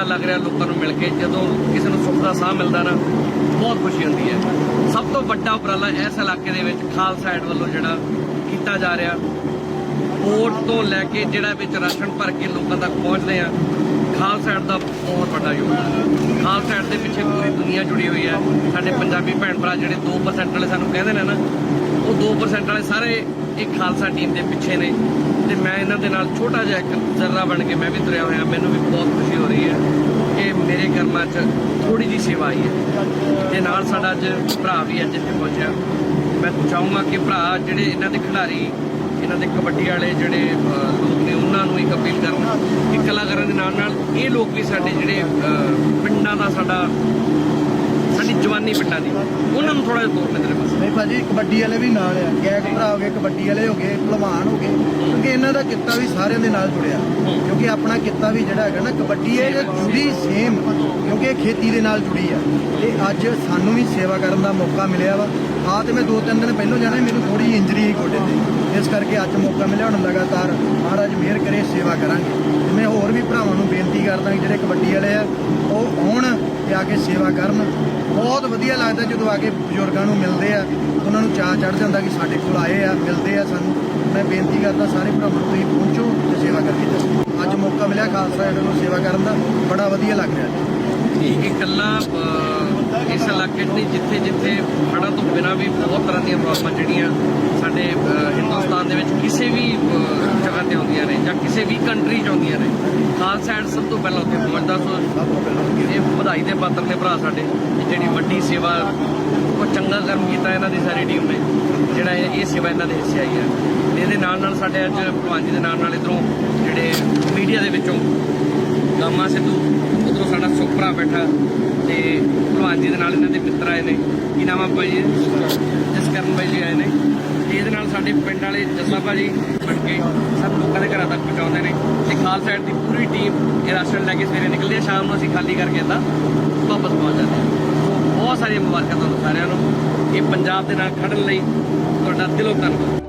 ਬੜਾ ਲੱਗ ਰਿਹਾ ਲੋਕਾਂ ਨੂੰ ਮਿਲ ਕੇ? ਜਦੋਂ ਕਿਸੇ ਨੂੰ ਸੁੱਖ ਦਾ ਸਾਹ ਮਿਲਦਾ ਨਾ, ਬਹੁਤ ਖੁਸ਼ੀ ਹੁੰਦੀ ਹੈ। ਸਭ ਤੋਂ ਵੱਡਾ ਉਪਰਾਲਾ ਇਸ ਇਲਾਕੇ ਦੇ ਵਿੱਚ ਖਾਲਸਾ ਏਡ ਵੱਲੋਂ ਜਿਹੜਾ ਕੀਤਾ ਜਾ ਰਿਹਾ। ਵੋਟ ਤੋਂ ਲੈ ਕੇ ਜਿਹੜਾ ਵਿੱਚ ਰਾਸ਼ਨ ਭਰ ਕੇ ਲੋਕਾਂ ਤੱਕ ਪਹੁੰਚਦੇ ਆ ਖਾਲਸਾ ਐਡ ਦਾ ਬਹੁਤ ਵੱਡਾ ਯੋਗਦਾਨ ਖਾਲਸਾ ਐਡ ਦੇ ਪਿੱਛੇ ਪੂਰੀ ਦੁਨੀਆ ਜੁੜੀ ਹੋਈ ਹੈ। ਸਾਡੇ ਪੰਜਾਬੀ ਭੈਣ ਭਰਾ ਜਿਹੜੇ 2% ਵਾਲੇ ਸਾਨੂੰ ਕਹਿੰਦੇ ਨੇ ਨਾ, ਉਹ 2% ਵਾਲੇ ਸਾਰੇ ਇੱਕ ਖਾਲਸਾ ਟੀਮ ਦੇ ਪਿੱਛੇ ਨੇ ਤੇ ਮੈਂ ਇਹਨਾਂ ਦੇ ਨਾਲ ਛੋਟਾ ਜਿਹਾ ਇੱਕ ਜ਼ਰਰਾ ਬਣ ਕੇ ਮੈਂ ਵੀ ਤੁਰਿਆ ਹੋਇਆ, ਮੈਨੂੰ ਵੀ ਬਹੁਤ ਖੁਸ਼ੀ ਹੋ ਰਹੀ ਹੈ ਕਿ ਮੇਰੇ ਕਰਮਾਂ 'ਚ ਥੋੜੀ ਜੀ ਸੇਵਾ ਆਈ ਹੈ। ਤੇ ਨਾਲ ਸਾਡਾ ਅੱਜ ਭਰਾ ਵੀ ਅੱਜ ਇੱਥੇ ਪਹੁੰਚਿਆ। ਮੈਂ ਚਾਹੂੰਗਾ ਕਿ ਭਰਾ ਜਿਹੜੇ ਇਹਨਾਂ ਦੇ ਖਿਡਾਰੀ, ਇਹਨਾਂ ਦੇ ਕਬੱਡੀ ਵਾਲੇ ਜਿਹੜੇ ਲੋਕ ਨੇ, ਉਹਨਾਂ ਨੂੰ ਇੱਕ ਅਪੀਲ ਕਰਨ ਕਿ ਕਲਾਕਾਰਾਂ ਦੇ ਨਾਲ ਨਾਲ ਇਹ ਲੋਕ ਵੀ ਸਾਡੇ ਜਿਹੜੇ ਪਿੰਡਾਂ ਦਾ ਸਾਡਾ ਜਵਾਨੀ ਪਿੰਡਾਂ ਦੀ। ਉਹਨਾਂ ਨੂੰ ਥੋੜਾ ਜਿਹਾ ਤੋਰ ਮੇਰੇ ਪਾਸ ਨਹੀਂ ਭਾਜੀ, ਕਬੱਡੀ ਵਾਲੇ ਵੀ ਨਾਲ ਆ। ਗੈਕ ਭਰਾ ਹੋ ਗਏ, ਕਬੱਡੀ ਵਾਲੇ ਹੋ ਗਏ, ਭਲਵਾਨ ਹੋ ਗਏ। ਕਿਉਂਕਿ ਇਹਨਾਂ ਦਾ ਕਿੱਤਾ ਵੀ ਸਾਰਿਆਂ ਦੇ ਨਾਲ ਜੁੜਿਆ। ਕਿਉਂਕਿ ਆਪਣਾ ਕਿੱਤਾ ਵੀ ਜਿਹੜਾ ਹੈਗਾ ਨਾ, ਕਬੱਡੀ ਇਹ ਜੁੜੀ ਸੇਮ ਕਿਉਂਕਿ ਇਹ ਖੇਤੀ ਦੇ ਨਾਲ ਜੁੜੀ ਆ। ਤੇ ਅੱਜ ਸਾਨੂੰ ਵੀ ਸੇਵਾ ਕਰਨ ਦਾ ਮੌਕਾ ਮਿਲਿਆ ਵਾ। ਆ ਤੇ ਮੈਂ ਦੋ ਤਿੰਨ ਦਿਨ ਪਹਿਲਾਂ ਜਾਣਾ, ਮੈਨੂੰ ਥੋੜੀ ਇੰਜਰੀ ਸੀ ਗੋਡੇ ਤੇ। ਇਸ ਕਰਕੇ ਅੱਜ ਮੌਕਾ ਮਿਲਿਆ, ਹੁਣ ਲਗਾਤਾਰ ਮਹਾਰਾਜ ਮਿਹਰ ਕਰੇ, ਸੇਵਾ ਕਰਾਂਗੇ। ਤੇ ਮੈਂ ਹੋਰ ਵੀ ਭਰਾਵਾਂ ਨੂੰ ਬੇਨਤੀ ਕਰਦਾ ਜਿਹੜੇ ਕਬੱਡੀ ਵਾਲੇ ਆ, ਉਹ ਆਉਣ ਤੇ ਆ ਕੇ ਸੇਵਾ ਕਰਨ। ਬਹੁਤ ਵਧੀਆ ਲੱਗਦਾ ਜਦੋਂ ਆ ਕੇ ਬਜ਼ੁਰਗਾਂ ਨੂੰ ਮਿਲਦੇ ਆ। ਉਹਨਾਂ ਨੂੰ ਚਾਹ ਚੜ ਜਾਂਦਾ ਕਿ ਸਾਡੇ ਕੋਲ ਆਏ ਆ, ਮਿਲਦੇ ਆ ਸਾਨੂੰ। ਮੈਂ ਬੇਨਤੀ ਕਰਦਾ ਸਾਰੇ ਭਰਾਵਾਂ ਨੂੰ ਤੁਸੀਂ ਪਹੁੰਚੋ ਤੇ ਸੇਵਾ ਕਰਕੇ ਜਾਓ ਅੱਜ ਮੌਕਾ ਮਿਲਿਆ ਖਾਲਸਾ ਏਡ ਨੂੰ ਸੇਵਾ ਕਰਨ ਦਾ। ਬੜਾ ਵਧੀਆ ਲੱਗ ਰਿਹਾ। ਜੀ ਇਹ ਇਕੱਲਾ ਇਸ ਇਲਾਕੇ 'ਚ ਨਹੀਂ, ਜਿੱਥੇ ਜਿੱਥੇ ਹੜ੍ਹਾਂ ਤੋਂ ਬਿਨਾਂ ਵੀ ਬਹੁਤ ਤਰ੍ਹਾਂ ਦੀਆਂ ਪ੍ਰੋਬਲਮਾਂ ਜਿਹੜੀਆਂ ਸਾਡੇ ਹਿੰਦੁਸਤਾਨ ਦੇ ਵਿੱਚ ਕਿਸੇ ਵੀ ਜਗ੍ਹਾ ਤੇ ਆਉਂਦੀਆਂ ਨੇ ਜਾਂ ਕਿਸੇ ਵੀ ਕੰਟਰੀ 'ਚ ਆਉਂਦੀਆਂ ਨੇ। ਖਾਲਸਾ ਏਡ ਸਭ ਤੋਂ ਪਹਿਲਾਂ ਉੱਥੇ ਪਹੁੰਚਦਾ ਸੋ ਇਹ ਵਧਾਈ ਦੇ ਪਾਤਰ ਨੇ ਭਰਾ ਸਾਡੇ ਜਿਹੜੀ ਵੱਡੀ ਸੇਵਾ ਉਹ ਚੰਗਾ ਕਰਮ ਕੀਤਾ ਇਹਨਾਂ ਦੀ ਸਾਰੀ ਟੀਮ ਨੇ, ਜਿਹੜਾ ਇਹ ਸੇਵਾ ਇਹਨਾਂ ਦੇ ਹਿੱਸੇ ਆਈ ਹੈ। ਇਹਦੇ ਨਾਲ ਨਾਲ ਸਾਡੇ ਅੱਜ ਭਲਵਾਨ ਜੀ ਦੇ ਨਾਲ ਨਾਲ ਇਧਰੋਂ ਜਿਹੜੇ ਮੀਡੀਆ ਦੇ ਵਿੱਚੋਂ ਗਾਮਾ ਸਿੱਧੂ, ਉਧਰੋਂ ਸਾਡਾ ਸੁਖਪਰਾ ਬੈਠਾ, ਤੇ ਭਲਵਾਨ ਜੀ ਦੇ ਨਾਲ ਇਹਨਾਂ ਦੇ ਮਿੱਤਰ ਆਏ ਨੇ, ਕੀ ਨਾਮ ਆ ਭਾਈ ਜੀ? ਜਸਕਰਨ ਭਾਈ ਜੀ ਆਏ ਨੇ, ਤੇ ਇਹਦੇ ਨਾਲ ਸਾਡੇ ਪਿੰਡ ਵਾਲੇ ਜੱਸਾ ਭਾਜੀ ਬਣ ਕੇ ਸਭ ਲੋਕਾਂ ਦੇ ਘਰਾਂ ਨੇ ਤੇ ਦੀ ਪੂਰੀ ਟੀਮ ਇਹ ਰਾਸ਼ਨ ਲੈ ਕੇ ਸਵੇਰੇ ਨਿਕਲਦੀ ਹੈ, ਸ਼ਾਮ ਨੂੰ ਅਸੀਂ ਖਾਲੀ ਕਰਕੇ ਇੱਦਾਂ ਵਾਪਸ ਪਹੁੰਚ ਜਾਂਦੇ ਹਾਂ। ਸੋ ਬਹੁਤ ਸਾਰੀਆਂ ਮੁਬਾਰਕਾਂ ਤੁਹਾਨੂੰ ਸਾਰਿਆਂ ਨੂੰ। ਇਹ ਪੰਜਾਬ ਦੇ ਨਾਲ ਖੜਨ ਲਈ ਤੁਹਾਡਾ ਦਿਲੋਂ ਧੰਨਵਾਦ।